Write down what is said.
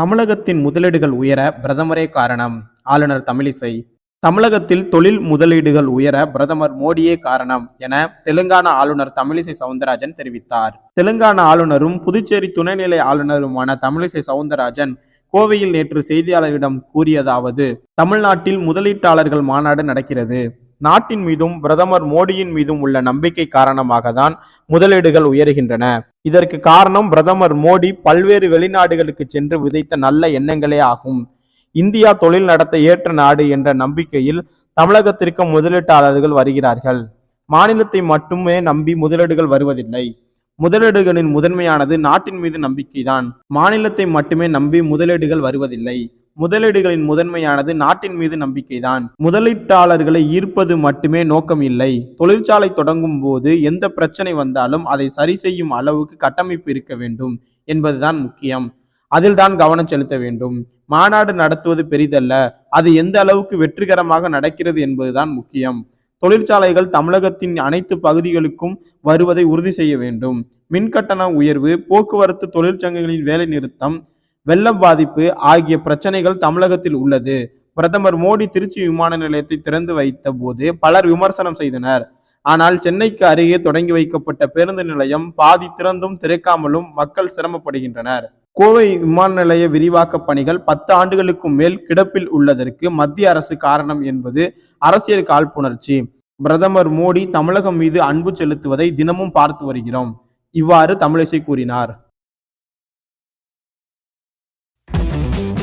தமிழகத்தின் முதலீடுகள் உயர பிரதமரே காரணம். ஆளுநர் தமிழிசை. தமிழகத்தில் தொழில் முதலீடுகள் உயர பிரதமர் மோடியே காரணம் என தெலுங்கானா ஆளுநர் தமிழிசை சவுந்தரராஜன் தெரிவித்தார். தெலுங்கானா ஆளுநரும் புதுச்சேரி துணைநிலை ஆளுநருமான தமிழிசை சவுந்தரராஜன் கோவையில் நேற்று செய்தியாளர்களிடம் கூறியதாவது தமிழ்நாட்டில் முதலீட்டாளர்கள் மாநாடு நடக்கிறது. நாட்டின் மீதும் பிரதமர் மோடியின் மீதும் உள்ள நம்பிக்கை காரணமாக தான் முதலீடுகள் உயர்கின்றன. இதற்கு காரணம் பிரதமர் மோடி பல்வேறு வெளிநாடுகளுக்கு சென்று விதைத்த நல்ல எண்ணங்களே ஆகும். இந்தியா தொழில் நடத்த ஏற்ற நாடு என்ற நம்பிக்கையில் தமிழகத்திற்கு முதலீட்டாளர்கள் வருகிறார்கள். மாநிலத்தை மட்டுமே நம்பி முதலீடுகள் வருவதில்லை. முதலீடுகளின் முதன்மையானது நாட்டின் மீது நம்பிக்கைதான். மாநிலத்தை மட்டுமே நம்பி முதலீடுகள் வருவதில்லை. முதலீடுகளின் முதன்மையானது நாட்டின் மீது நம்பிக்கைதான். முதலீட்டாளர்களை ஈர்ப்பது மட்டுமே நோக்கம் இல்லை தொழிற்சாலை தொடங்கும் போது எந்த பிரச்சனை வந்தாலும் அதை சரி செய்யும் அளவுக்கு கட்டமைப்பு இருக்க வேண்டும் என்பதுதான் முக்கியம். அதில்தான் கவனம் செலுத்த வேண்டும். மாநாடு நடத்துவது பெரிதல்ல. அது எந்த அளவுக்கு வெற்றிகரமாக நடக்கிறது என்பதுதான் முக்கியம். தொழிற்சாலைகள் தமிழகத்தின் அனைத்து பகுதிகளுக்கும் வருவதை உறுதி செய்ய வேண்டும். மின்கட்டண உயர்வு போக்குவரத்து தொழிற்சங்கங்களின் வேலை நிறுத்தம் வெள்ளம் பாதிப்பு ஆகிய பிரச்சனைகள் தமிழகத்தில் உள்ளது. பிரதமர் மோடி திருச்சி விமான நிலையத்தை திறந்து வைத்த போது பலர் விமர்சனம் செய்தனர். ஆனால் சென்னைக்கு அருகே தொடங்கி வைக்கப்பட்ட பேருந்து நிலையம் பாதி திறந்தும் திறக்காமலும் மக்கள் சிரமப்படுகின்றனர். கோவை விமான நிலைய விரிவாக்க பணிகள் பத்து ஆண்டுகளுக்கும் மேல் கிடப்பில் உள்ளதற்கு மத்திய அரசு காரணம் என்பது அரசியல் காழ்ப்புணர்ச்சி. பிரதமர் மோடி தமிழகம் மீது அன்பு செலுத்துவதை தினமும் பார்த்து வருகிறோம். இவ்வாறு தமிழிசை கூறினார். Thank you.